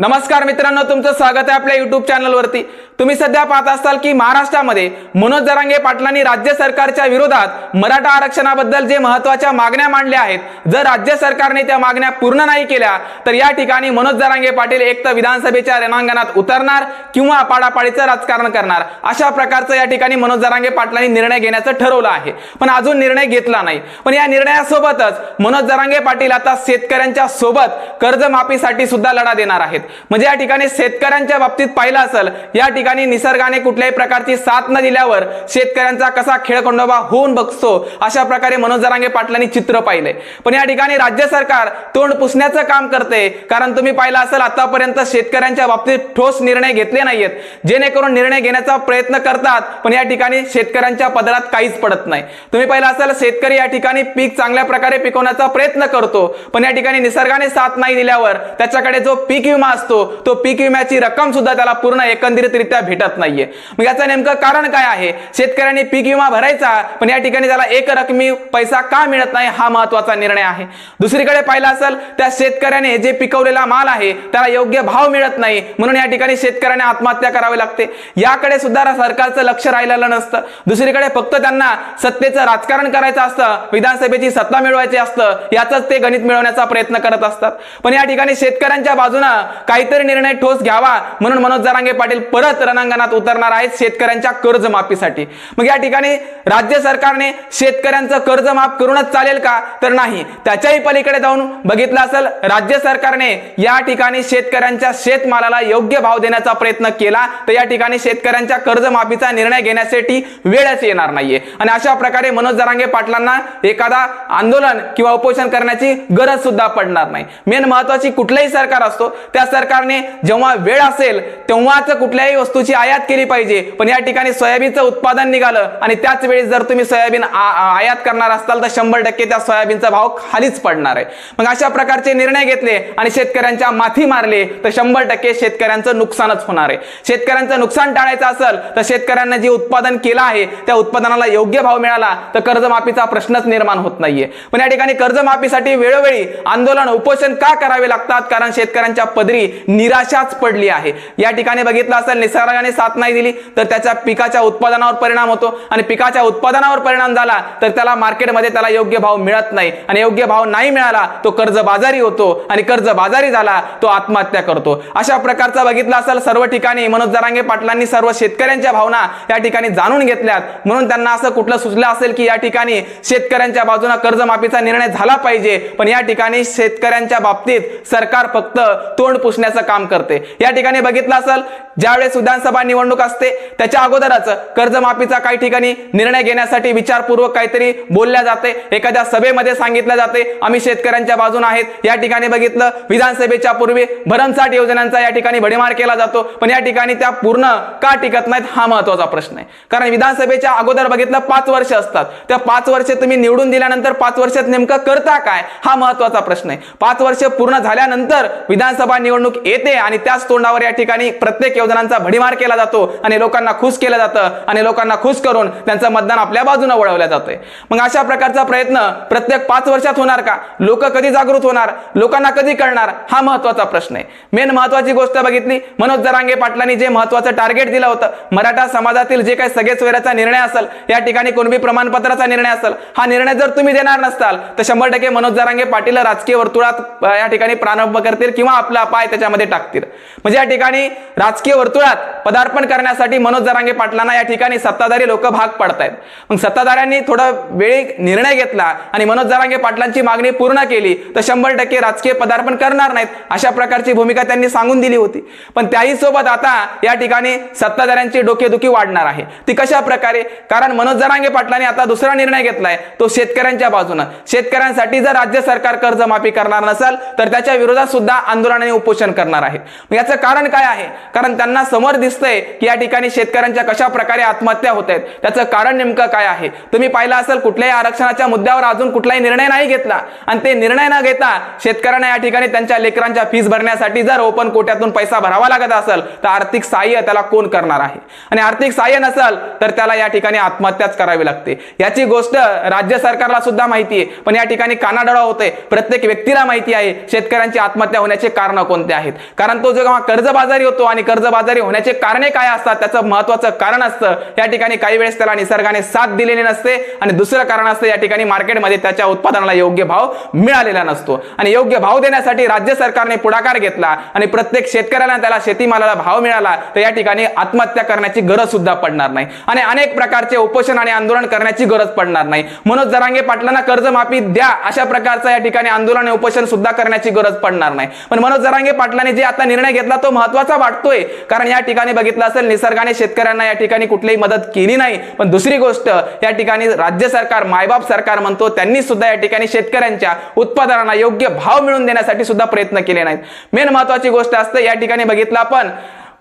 नमस्कार मित्रांनो तुमचं स्वागत आहे आपल्या युट्यूब चॅनलवरती तुम्ही सध्या पाहत असाल की महाराष्ट्रामध्ये मनोज जरांगे पाटलांनी राज्य सरकारच्या विरोधात मराठा आरक्षणाबद्दल जे महत्त्वाच्या मागण्या मांडल्या आहेत जर राज्य सरकारने त्या मागण्या पूर्ण नाही केल्या तर या ठिकाणी मनोज जरांगे पाटील एक तर विधानसभेच्या रणांगणात उतरणार किंवा पाडापाडीचं राजकारण करणार. अशा प्रकारचं या ठिकाणी मनोज जरांगे पाटलांनी निर्णय घेण्याचं ठरवलं आहे. पण अजून निर्णय घेतला नाही. पण या निर्णयासोबतच मनोज जरांगे पाटील आता शेतकऱ्यांच्या सोबत कर्जमाफीसाठी सुद्धा लढा देणार आहेत. म्हणजे या ठिकाणी शेतकऱ्यांच्या बाबतीत पाहिलं असेल या ठिकाणी निसर्गाने कुठल्याही प्रकारची साथ न दिल्यावर शेतकऱ्यांचा कसा खेळखंडोबा होऊन बघतो अशा प्रकारे मनोज जरांगे पाटलांनी चित्र पाहिलंय. पण या ठिकाणी राज्य सरकार तोंड पुसण्याचं काम करते कारण तुम्ही पाहिलं असेल आतापर्यंत शेतकऱ्यांच्या बाबतीत ठोस निर्णय घेतले नाहीयेत. जेणेकरून निर्णय घेण्याचा प्रयत्न करतात पण या ठिकाणी शेतकऱ्यांच्या पदरात काहीच पडत नाही. तुम्ही पाहिलं असेल शेतकरी या ठिकाणी पीक चांगल्या प्रकारे पिकवण्याचा प्रयत्न करतो पण या ठिकाणी निसर्गाने साथ नाही दिल्यावर त्याच्याकडे जो पीक विमा असतो तो पीक विम्याची रक्कम सुद्धा त्याला पूर्ण एकंदरीतरित्या भेटत नाहीये. मग याचं नेमकं कारण काय आहे? शेतकऱ्यांनी पीक विमा भरायचा पण या ठिकाणी त्याला एक रकमी पैसा का मिळत नाही हा महत्त्वाचा निर्णय आहे. दुसरीकडे पाहिला असेल त्या शेतकऱ्याने जे पिकवलेला माल आहे त्याला योग्य भाव मिळत नाही म्हणून या ठिकाणी शेतकऱ्याने आत्महत्या करावी लागते. याकडे सुद्धा सरकारचं लक्ष राहिलेलं नसतं. दुसरीकडे फक्त त्यांना सत्तेचं राजकारण करायचं असतं विधानसभेची सत्ता मिळवायची असतं याच ते गणित मिळवण्याचा प्रयत्न करत असतात. पण या ठिकाणी शेतकऱ्यांच्या बाजूनं काहीतरी निर्णय ठोस घ्यावा म्हणून मनोज जरांगे पाटील परत रणांगणात उतरणार आहेत शेतकऱ्यांच्या कर्जमाफीसाठी. मग या ठिकाणी राज्य सरकारने शेतकऱ्यांचं कर्ज माफ करूनच चालेल का? तर नाही. त्याच्याही पलीकडे जाऊन बघितलं असेल राज्य सरकारने या ठिकाणी शेतकऱ्यांच्या शेतमालाला योग्य भाव देण्याचा प्रयत्न केला. तर या ठिकाणी शेतकऱ्यांच्या कर्जमाफीचा निर्णय घेण्यासाठी वेळच येणार नाहीये. आणि अशा प्रकारे मनोज जरांगे पाटलांना एखादा आंदोलन किंवा उपोषण करण्याची गरज सुद्धा पडणार नाही. मेन महत्वाची कुठलंही सरकार असतो त्या सरकारने जेव्हा वेळ असेल तेव्हाच कुठल्याही वस्तूची आयात केली पाहिजे. पण या ठिकाणी सोयाबीनचं उत्पादन निघालं आणि त्याच वेळी जर तुम्ही सोयाबीन आयात करणार असाल तर शंभर टक्के त्या सोयाबीनचा भाव खालीच पडणार आहे. मग अशा प्रकारचे निर्णय घेतले आणि शेतकऱ्यांच्या माथी मारले तर शंभर टक्के शेतकऱ्यांचं नुकसानच होणार आहे. शेतकऱ्यांचं नुकसान टाळायचं असेल तर शेतकऱ्यांना जे उत्पादन केलं आहे त्या उत्पादनाला योग्य भाव मिळाला तर कर्जमाफीचा प्रश्नच निर्माण होत नाहीये. पण या ठिकाणी कर्जमाफीसाठी वेळोवेळी आंदोलन उपोषण का करावे लागतात? कारण शेतकऱ्यांच्या पदरी निराशाच पडली आहे. या ठिकाणी बघितलं असेल निसर्गाने साथ नाही दिली तर त्याच्या पिकाच्या उत्पादनावर परिणाम होतो. आणि पिकाच्या उत्पादनावर परिणाम झाला तर त्याला मार्केटमध्ये त्याला योग्य भाव मिळत नाही. आणि योग्य भाव नाही मिळाला तो कर्जबाजारी होतो. आणि कर्जबाजारी झाला तो आत्महत्या करतो. अशा प्रकारचा बघितला असेल सर्व ठिकाणी मनोज जरांगे पाटलांनी सर्व शेतकऱ्यांच्या भावना या ठिकाणी जाणून घेतल्यात. म्हणून त्यांना असं कुठलं सुचलं असेल की या ठिकाणी शेतकऱ्यांच्या बाजूला कर्जमाफीचा निर्णय झाला पाहिजे पण या ठिकाणी शेतकऱ्यांच्या बाबतीत सरकार फक्त तोंड पुसण्याचं काम करते. या ठिकाणी बघितलं असेल ज्यावेळेस विधानसभा निवडणूक असते त्याच्या अगोदरच कर्जमाफीचा काही ठिकाणी निर्णय घेण्यासाठी विचारपूर्वक काहीतरी बोलल्या जाते. एखाद्या सभेमध्ये सांगितलं जाते आम्ही शेतकऱ्यांच्या बाजून आहेत. या ठिकाणी बघितलं विधानसभेच्या पूर्वी भरमसाठ योजनांचा या ठिकाणी भडीमार केला जातो. पण या ठिकाणी त्या पूर्ण का टिकत नाहीत हा महत्त्वाचा प्रश्न आहे. कारण विधानसभेच्या अगोदर बघितलं पाच वर्ष असतात. त्या पाच वर्ष तुम्ही निवडून दिल्यानंतर पाच वर्षात नेमकं करता काय हा महत्त्वाचा प्रश्न आहे. पाच वर्ष पूर्ण झाल्यानंतर विधानसभा निवडणूक येते आणि त्याच तोंडावर या ठिकाणी प्रत्येक योजनांचा भडीमार केला जातो आणि लोकांना खुश केलं जातं आणि लोकांना खुश करून त्यांचं मतदान आपल्या बाजूने वळवलं जातंय. मग अशा प्रकारचा प्रयत्न प्रत्येक पाच वर्षात होणार का? लोक कधी जागृत होणार? लोकांना कधी कळणार? हा महत्त्वाचा प्रश्न आहे. मेन महत्वाची गोष्ट बघितली. मनोज जरांगे पाटलांनी जे महत्वाचं टार्गेट दिलं होतं मराठा समाजातील जे काही सगळे सोयऱ्याचा निर्णय असेल या ठिकाणी कुणबी प्रमाणपत्राचा निर्णय असेल हा निर्णय जर तुम्ही देणार नसताल तर शंभर टक्के मनोज जरांगे पाटील राजकीय वर्तुळात या ठिकाणी प्रारंभ करतील किंवा आपला पाय त्याच्यामध्ये टाकतील. म्हणजे या ठिकाणी राजकीय वर्तुळात पदार्पण करण्यासाठी मनोज जरांगे पाटलांना या ठिकाणी सत्ताधारी लोक भाग पडतायत. मग सत्ताधाऱ्यांनी थोडा वेळी निर्णय घेतला आणि मनोज जरांगे पाटलांची मागणी पूर्ण केली तर शंभर टक्के राजकीय पदार्पण करणार नाहीत अशा प्रकारची भूमिका त्यांनी सांगून दिली होती. पण त्याही सोबत आता या ठिकाणी सत्ताधाऱ्यांची डोकेदुखी वाढणार आहे. ती कशा प्रकारे? कारण मनोज जरांगे पाटलांनी आता दुसरा निर्णय घेतलाय तो शेतकऱ्यांच्या बाजूनं. शेतकऱ्यांसाठी जर राज्य सरकार कर्जमाफी करणार नसेल तर त्याच्या विरोधात सुद्धा आंदोलन आणि उपोषण करणार आहे. याचं कारण काय आहे? कारण त्यांना समोर दिसतंय की या ठिकाणी शेतकऱ्यांच्या कशा प्रकारे आत्महत्या होत आहेत त्याचं कारण नेमकं काय आहे? तुम्ही पाहिलं असेल कुठल्याही आरक्षणाच्या मुद्द्यावर अजून कुठलाही निर्णय नाही घेतला. आणि ते निर्णय न घेता शेतकऱ्यांना या ठिकाणी त्यांच्या लेकरांच्या फीस भरण्यासाठी जर ओपन कोट्यातून पैसा भरावा लागत असेल तर आर्थिक सहाय्य त्याला कोण करणार आहे? आणि आर्थिक सहाय्य नसेल तर त्याला या ठिकाणी आत्महत्याच करावी लागते. याची गोष्ट राज्य सरकारला सुद्धा माहिती आहे. पण या ठिकाणी कानाडोळा होते प्रत्येक व्यक्तीला माहिती आहे शेतकऱ्यांची आत्महत्या होण्याचे कारण कोणते आहेत? कारण तो जेव्हा कर्जबाजारी होतो आणि कर्ज कर्जबाजारी होण्याचे कारणे काय असतात त्याचं महत्वाचं कारण असतं. या ठिकाणी काही वेळेस त्याला निसर्गाने साथ दिलेली नसते आणि दुसरं कारण असतं या ठिकाणी मार्केटमध्ये त्याच्या उत्पादनाला योग्य भाव मिळालेला नसतो. आणि योग्य भाव देण्यासाठी राज्य सरकारने पुढाकार घेतला आणि प्रत्येक शेतकऱ्याला त्याला शेतीमालाला भाव मिळाला तर या ठिकाणी आत्महत्या करण्याची गरज सुद्धा पडणार नाही. आणि अनेक प्रकारचे उपोषण आणि आंदोलन करण्याची गरज पडणार नाही. मनोज जरांगे पाटलांना कर्जमाफी द्या अशा प्रकारचं या ठिकाणी आंदोलन आणि उपोषण सुद्धा करण्याची गरज पडणार नाही. पण मनोज जरांगे पाटलांनी जे आता निर्णय घेतला तो महत्त्वाचा वाटतोय. कारण या ठिकाणी बघितलं असेल निसर्गाने शेतकऱ्यांना या ठिकाणी कुठलीही मदत केली नाही. पण दुसरी गोष्ट या ठिकाणी राज्य सरकार मायबाप सरकार म्हणतो त्यांनी सुद्धा या ठिकाणी शेतकऱ्यांच्या उत्पादनांना योग्य भाव मिळवून देण्यासाठी सुद्धा प्रयत्न केले नाहीत. मेन महत्वाची गोष्ट असते या ठिकाणी बघितलं आपण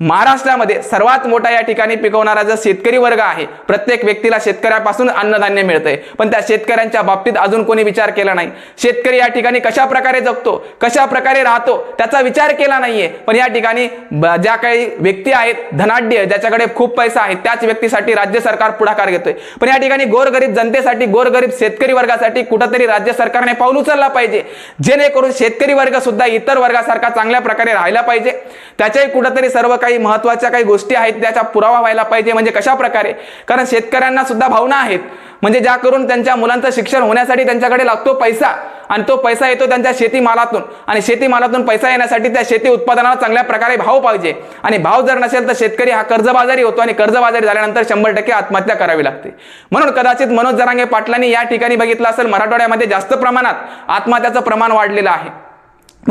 महाराष्ट्रामध्ये सर्वात मोठा या ठिकाणी पिकवणारा जो शेतकरी वर्ग आहे प्रत्येक व्यक्तीला शेतकऱ्यापासून अन्नधान्य मिळतंय. पण त्या शेतकऱ्यांच्या बाबतीत अजून कोणी विचार केला नाही. शेतकरी या ठिकाणी कशा प्रकारे जगतो कशा प्रकारे राहतो त्याचा विचार केला नाहीये. पण या ठिकाणी ब- ज्या काही व्यक्ती आहेत धनाढ्य ज्याच्याकडे खूप पैसा आहे त्याच व्यक्तीसाठी राज्य सरकार पुढाकार घेतोय. पण या ठिकाणी गोरगरीब जनतेसाठी गोरगरीब शेतकरी वर्गासाठी कुठंतरी राज्य सरकारने पाऊल उचलला पाहिजे. जेणेकरून शेतकरी वर्ग सुद्धा इतर वर्गासारखा चांगल्या प्रकारे राहायला पाहिजे. त्याच्याही कुठंतरी सर्व काही महत्त्वाच्या काही गोष्टी आहेत त्याचा पुरावा व्हायला पाहिजे म्हणजे कशा प्रकारे? कारण शेतकऱ्यांना सुद्धा भावना आहेत. म्हणजे ज्या करून त्यांच्या मुलांचं शिक्षण होण्यासाठी त्यांच्याकडे लागतो पैसा आणि तो पैसा येतो त्यांच्या शेतीमालातून. आणि शेतीमालातून पैसा येण्यासाठी त्या शेती उत्पादनाला चांगल्या प्रकारे भाव पाहिजे. आणि भाव जर नसेल तर शेतकरी हा कर्जबाजारी होतो आणि कर्जबाजारी झाल्यानंतर शंभर टक्के आत्महत्या करावी लागते. म्हणून कदाचित मनोज जरांगे पाटलांनी या ठिकाणी बघितलं असेल मराठवाड्यामध्ये जास्त प्रमाणात आत्महत्याचं प्रमाण वाढलेलं आहे.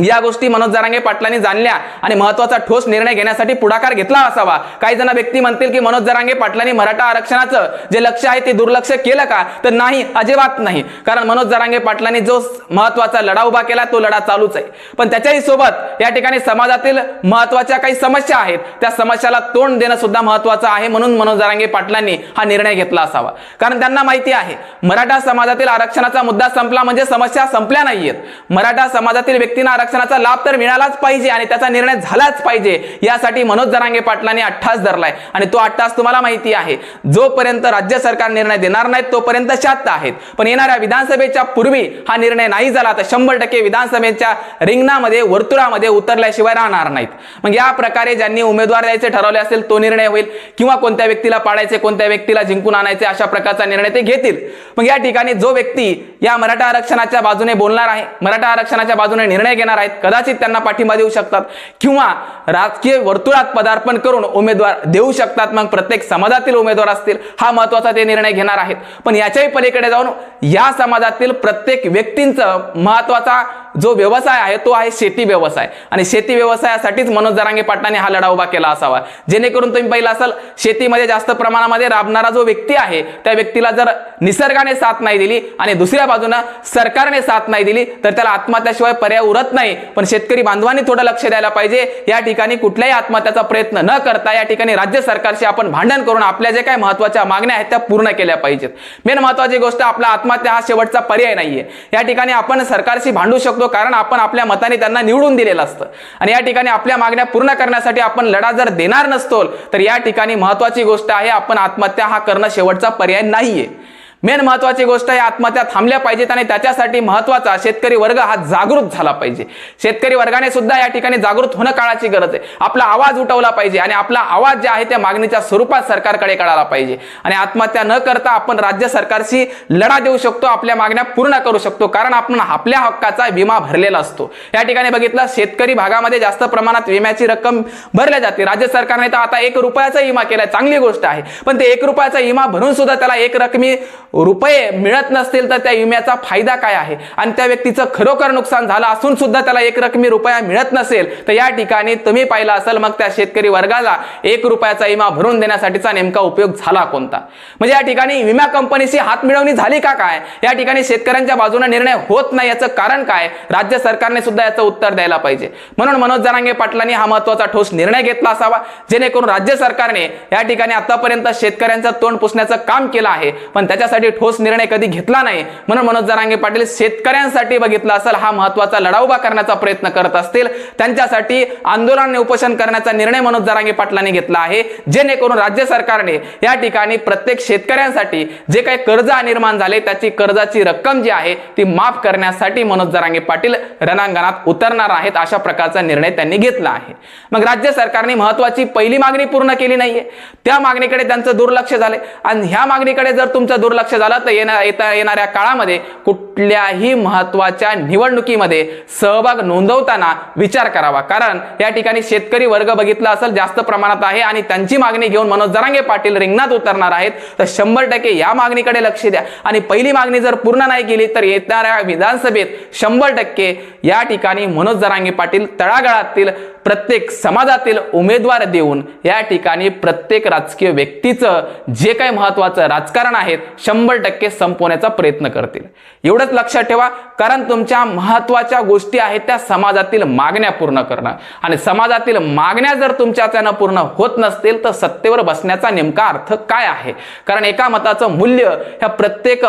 या गोष्टी मनोज जरांगे पाटलांनी जाणल्या आणि महत्त्वाचा ठोस निर्णय घेण्यासाठी पुढाकार घेतला असावा. काही जण व्यक्ती म्हणतील की मनोज जरांगे पाटलांनी मराठा आरक्षणाचं जे लक्ष आहे ते दुर्लक्ष केलं का? तर नाही अजिबात नाही. कारण मनोज जरांगे पाटलांनी जो महत्त्वाचा लढा उभा केला तो लढा चालूच आहे. पण त्याच्याही सोबत या ठिकाणी समाजातील महत्त्वाच्या काही समस्या आहेत. त्या समस्याला तोंड देणं सुद्धा महत्वाचं आहे म्हणून मनोज जरांगे पाटलांनी हा निर्णय घेतला असावा. कारण त्यांना माहिती आहे मराठा समाजातील आरक्षणाचा मुद्दा संपला म्हणजे समस्या संपल्या नाहीयेत. मराठा समाजातील व्यक्तींना आरक्षणाचा लाभ तर मिळालाच पाहिजे आणि त्याचा निर्णय झालाच पाहिजे. यासाठी मनोज जरांगे पाटलांनी अठ्ठास धरलाय. आणि तो अठ्ठास तुम्हाला माहिती आहे. जोपर्यंत राज्य सरकार निर्णय देणार नाही तोपर्यंत शांत आहेत. पण येणाऱ्या विधानसभेच्या पूर्वी हा निर्णय नाही झाला तर शंभर टक्के विधानसभेच्या रिंगणामध्ये वर्तुळामध्ये उतरल्याशिवाय राहणार नाहीत. मग या प्रकारे ज्यांनी उमेदवार द्यायचे ठरवले असेल तो निर्णय होईल. किंवा कोणत्या व्यक्तीला पाडायचे कोणत्या व्यक्तीला जिंकून आणायचे अशा प्रकारचा निर्णय ते घेतील. मग या ठिकाणी जो व्यक्ती या मराठा आरक्षणाच्या बाजूने बोलणार आहे मराठा आरक्षणाच्या बाजूने निर्णय घेणार आहेत कदाचित त्यांना पाठिंबा देऊ शकतात किंवा राजकीय वर्तुळात पदार्पण करून उमेदवार देऊ शकतात. मग प्रत्येक समाजातील उमेदवार असतील हा महत्त्वाचा ते निर्णय घेणार आहेत. पण याच्याही पलीकडे जाऊन या समाजातील प्रत्येक व्यक्तींचं महत्त्वाचा जो व्यवसाय आहे तो आहे शेती व्यवसाय. आणि शेती व्यवसायासाठीच मनोज जरांगे पाटलाने हा लढा उभा केला असावा. जेणेकरून तुम्ही पाहिलं असाल शेतीमध्ये जास्त प्रमाणामध्ये राबणारा जो व्यक्ती आहे त्या व्यक्तीला जर निसर्गाने साथ नाही दिली आणि दुसऱ्या बाजूनं सरकारने साथ नाही दिली तर त्याला आत्महत्याशिवाय पर्याय उरत नाही. पण शेतकरी बांधवांनी थोडं लक्ष द्यायला पाहिजे. या ठिकाणी कुठल्याही आत्महत्याचा प्रयत्न न करता या ठिकाणी राज्य सरकारशी आपण भांडण करून आपल्या जे काही महत्त्वाच्या मागण्या आहेत त्या पूर्ण केल्या पाहिजेत. मेन महत्वाची गोष्ट आपला आत्महत्या हा शेवटचा पर्याय नाहीये. या ठिकाणी आपण सरकारशी भांडू शकतो कारण आपण आपल्या मताने त्यांना निवडून दिलेलं असतं. आणि या ठिकाणी आपल्या मागण्या पूर्ण करण्यासाठी आपण लढा जर देणार नसतो तर या ठिकाणी महत्वाची गोष्ट आहे आपण आत्महत्या हा करणं शेवटचा पर्याय नाहीये. मेन महत्वाची गोष्ट आहे आत्महत्या थांबल्या पाहिजेत आणि त्याच्यासाठी महत्त्वाचा शेतकरी वर्ग हा जागृत झाला पाहिजे. शेतकरी वर्गाने सुद्धा या ठिकाणी जागृत होणं काळाची गरज आहे. आपला आवाज उठवला पाहिजे आणि आपला आवाज जे आहे त्या मागणीच्या स्वरूपात सरकारकडे कळाला पाहिजे. आणि आत्महत्या न करता आपण राज्य सरकारशी लढा देऊ शकतो आपल्या मागण्या पूर्ण करू शकतो. कारण आपण आपल्या हक्काचा विमा भरलेला असतो. या ठिकाणी बघितलं शेतकरी भागामध्ये जास्त प्रमाणात विम्याची रक्कम भरल्या जाते. राज्य सरकारने तर आता एक रुपयाचा विमा केलाय चांगली गोष्ट आहे. पण ते एक रुपयाचा विमा भरून सुद्धा त्याला एक रकमी रुपये मिळत नसतील तर त्या विम्याचा फायदा काय आहे? आणि त्या व्यक्तीचं खरोखर नुकसान झालं असून सुद्धा त्याला एक रकमी रुपया मिळत नसेल तर या ठिकाणी तुम्ही पाहिलं असेल मग त्या शेतकरी वर्गाला एक रुपयाचा विमा भरून देण्यासाठीचा नेमका उपयोग झाला कोणता? म्हणजे या ठिकाणी विमा कंपनीशी हात मिळवणी झाली का काय? या ठिकाणी शेतकऱ्यांच्या बाजूने निर्णय होत नाही याचं कारण काय? राज्य सरकारने सुद्धा याचं उत्तर द्यायला पाहिजे. म्हणून मनोज जरांगे पाटलांनी हा महत्त्वाचा ठोस निर्णय घेतला असावा जेणेकरून राज्य सरकारने या ठिकाणी आतापर्यंत शेतकऱ्यांचं तोंड पुसण्याचं काम केलं आहे. पण त्याच्यासाठी शेतकऱ्यांसाठी ठोस निर्णय कधी घेतला नाही? म्हणून मनोज जरांगे पाटील शेतकऱ्यांसाठी बघितला असेल हा महत्त्वाचा लढा उभा करण्याचा प्रयत्न करत असतील. त्यांच्यासाठी आंदोलन आणि उपोषण करण्याचा निर्णय मनोज जरांगे पाटलांनी घेतला आहे. जेणेकरून राज्य सरकारने या ठिकाणी प्रत्येक शेतकऱ्यांसाठी जे काही कर्ज निर्माण झाले त्याची कर्जाची रक्कम जी आहे ती माफ करण्यासाठी मनोज जरांगे पाटील रणांगणात उतरणार आहेत अशा प्रकारचा निर्णय त्यांनी घेतला आहे. मग राज्य सरकारने महत्वाची पहिली मागणी पूर्ण केली नाहीये. त्या मागणीकडे त्यांचं दुर्लक्ष झाले आणि ह्या मागणीकडे जर तुमचं दुर्लक्ष झालं तर येणार येता येणाऱ्या काळामध्ये कुठल्याही महत्त्वाच्या निवडणुकीमध्ये सहभाग नोंदवताना विचार करावा. कारण या ठिकाणी शेतकरी वर्ग बघितला असेल जास्त प्रमाणात आहे आणि त्यांची मागणी घेऊन मनोज जरांगे पाटील रिंगणात उतरणार आहेत. तर शंभर टक्के या मागणीकडे लक्ष द्या. आणि पहिली मागणी जर पूर्ण नाही केली तर येणाऱ्या विधानसभेत शंभर टक्के या ठिकाणी मनोज जरांगे पाटील तळागाळातील प्रत्येक समाजातील उमेदवार देऊन या ठिकाणी प्रत्येक राजकीय व्यक्तीचं जे काही महत्वाचं राजकारण आहे शंभर टक्के संपवण्याचा प्रयत्न करतील. एवढंच लक्षात ठेवा कारण तुमच्या महत्त्वाच्या गोष्टी आहेत त्या समाजातील मागण्या पूर्ण करणं. आणि समाजातील मागण्या जर तुमच्याच्यानं पूर्ण होत नसतील तर सत्तेवर बसण्याचा नेमका अर्थ काय आहे? कारण एका मताचं मूल्य ह्या प्रत्येक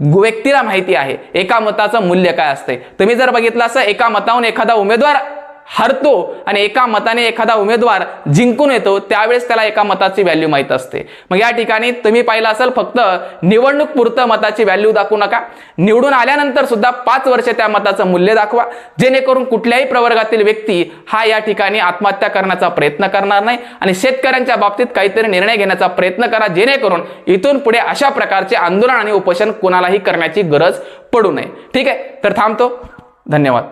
व्यक्तीला माहिती आहे. एका मताचं मूल्य काय असते तुम्ही जर बघितलं असं एका मताहून एखादा उमेदवार हरतो आणि एका मताने एखादा उमेदवार जिंकून येतो त्यावेळेस त्याला एका मताची व्हॅल्यू माहीत असते. मग या ठिकाणी तुम्ही पाहिलं असेल फक्त निवडणूक पुरतं मताची व्हॅल्यू दाखवू नका. निवडून आल्यानंतर सुद्धा पाच वर्ष त्या मताचं मूल्य दाखवा. जेणेकरून कुठल्याही प्रवर्गातील व्यक्ती हा या ठिकाणी आत्महत्या करण्याचा प्रयत्न करणार नाही आणि शेतकऱ्यांच्या बाबतीत काहीतरी निर्णय घेण्याचा प्रयत्न करा जेणेकरून इथून पुढे अशा प्रकारचे आंदोलन आणि उपोषण कुणालाही करण्याची गरज पडू नये. ठीक आहे? तर थांबतो. धन्यवाद.